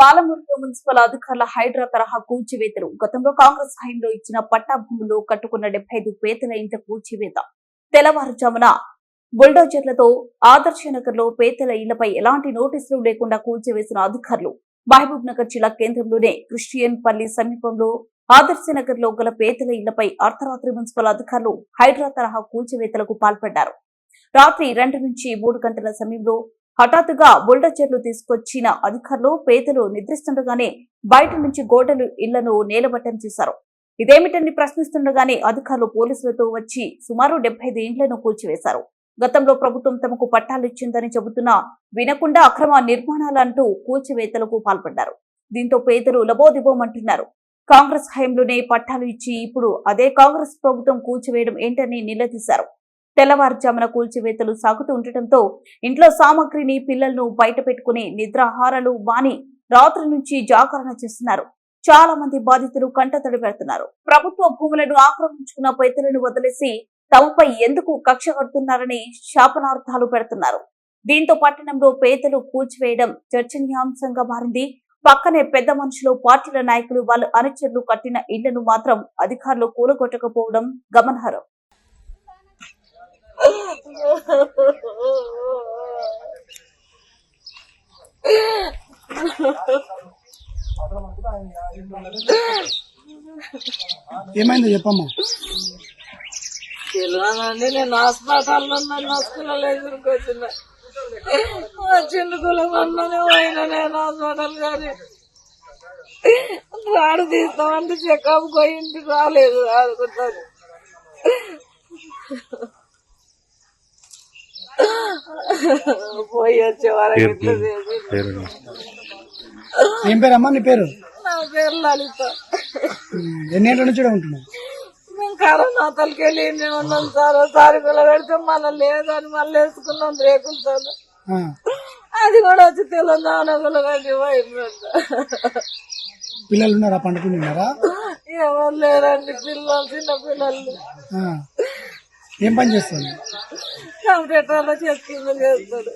పాలమూరులో మున్సిపల్ అధికారుల హైడ్రా తరహా కూల్చివేతలు. గతంలో కాంగ్రెస్ హయాంలో ఇచ్చిన పట్టా భూములు కట్టుకున్న డెబ్బై ఐదు పేదల ఇంట కూల్చివేత. తెల్లవారుజామున బుల్డోజర్లతో ఆదర్శ నగర్లో పేదల ఇళ్ళపై ఎలాంటి నోటీసులు లేకుండా కూల్చివేసిన అధికారులు. మహబూబ్ నగర్ జిల్లా కేంద్రంలోనే క్రిస్టియన్ పల్లి సమీపంలో ఆదర్శ నగర్లో గల పేదల ఇళ్ళపై అర్ధరాత్రి మున్సిపల్ అధికారులు హైడ్రా తరహా కూల్చివేతలకు పాల్పడ్డారు. రాత్రి రెండు నుంచి మూడు గంటల సమయంలో హఠాత్తుగా బుల్డోజర్లు తీసుకొచ్చిన అధికారులు పేదలు నిద్రిస్తుండగానే బయట నుంచి గోడలు ఇళ్ళను నేలబట్టం చేశారు. ఇదేమిటని ప్రశ్నిస్తుండగానే అధికారులు పోలీసులతో వచ్చి సుమారు డెబ్బై ఐదు ఇండ్లను కూల్చివేశారు. గతంలో ప్రభుత్వం తమకు పట్టాలిచ్చిందని చెబుతున్నా వినకుండా అక్రమ నిర్మాణాలంటూ కూల్చివేతలకు పాల్పడ్డారు. దీంతో పేదలు లబోదిబోమంటున్నారు. కాంగ్రెస్ హయంలోనే పట్టాలు ఇచ్చి ఇప్పుడు అదే కాంగ్రెస్ ప్రభుత్వం కూల్చివేయడం ఏంటని నిలదీశారు. తెల్లవారుజామున కూల్చివేతలు సాగుతూ ఉండటంతో ఇంట్లో సామాగ్రిని పిల్లలను బయట పెట్టుకుని నిద్రాహారాలు మాని రాత్రి నుంచి జాగరణ చేస్తున్నారు. చాలా మంది బాధితులు కంటతడి పెడుతున్నారు ప్రభుత్వ భూములను ఆక్రమించుకున్న పైతలను వదిలేసి తమపై ఎందుకు కక్ష కడుతున్నారని శాపనార్థాలు పెడుతున్నారు. దీంతో పట్టణంలో పేదలు కూల్చివేయడం చర్చనీయాంశంగా మారింది. పక్కనే పెద్ద మనుషులు పార్టీల నాయకులు వాళ్ళ అనుచరులు కట్టిన ఇళ్ళను మాత్రం అధికారులు కూలగొట్టకపోవడం గమనార్హం. ఏమైందో చెప్పమ్మా. తెలియదండి నేను హాస్పిటల్లో నన్ను హాస్పిటల్ ఎదుర్కొచ్చిన చిన్న అన్ననే పోయిన నేను హాస్పిటల్ కానీ. రాడు తీస్తామంటే చెకప్ పోయింది రాలేదు ఆడుకుంటాను. పోయి వచ్చే వరకు ఇట్లా చేసిండు. ఏం పేరమ్మా నీ పేరు? నా పేరు లలిత. ఎన్నేళ్ళ నుంచి ఉంటున్నావు? మేము కరోనా తలకి వెళ్ళి ఉన్నాం సార్? సారి పిల్ల పెడితే మన లేదని మళ్ళీ వేసుకున్నాం రేకులతో ఆ, అది కూడా వచ్చి తెలంగాణ పిల్లగాడి పిల్లలు ఉన్నారా? పండుకుని ఉన్నారా? ఎవరు లేరండి పిల్లలు చిన్న పిల్లలు. ఏం పని చేస్తాను కంప్యూటర్లో చేసుకుంటూ చేస్తాడు